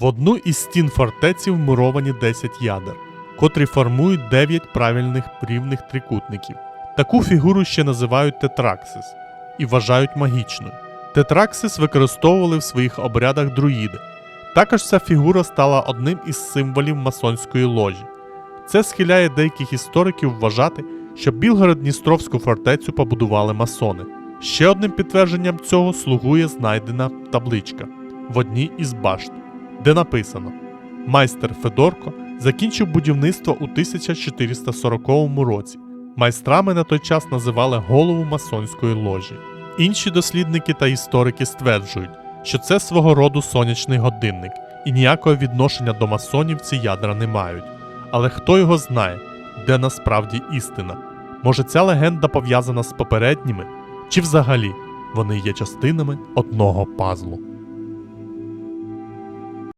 В одну із стін фортеці вмуровані 10 ядер, котрі формують 9 правильних рівних трикутників. Таку фігуру ще називають тетраксис і вважають магічною. Тетраксис використовували в своїх обрядах друїди. Також ця фігура стала одним із символів масонської ложі. Це схиляє деяких істориків вважати, що Білгород-Дністровську фортецю побудували масони. Ще одним підтвердженням цього слугує знайдена табличка в одній із башт, де написано: Майстер Федорко закінчив будівництво у 1440 році. Майстрами на той час називали голову масонської ложі. Інші дослідники та історики стверджують, що це свого роду сонячний годинник, і ніякого відношення до масонів ці ядра не мають. Але хто його знає, де насправді істина? Може, ця легенда пов'язана з попередніми, чи взагалі вони є частинами одного пазлу?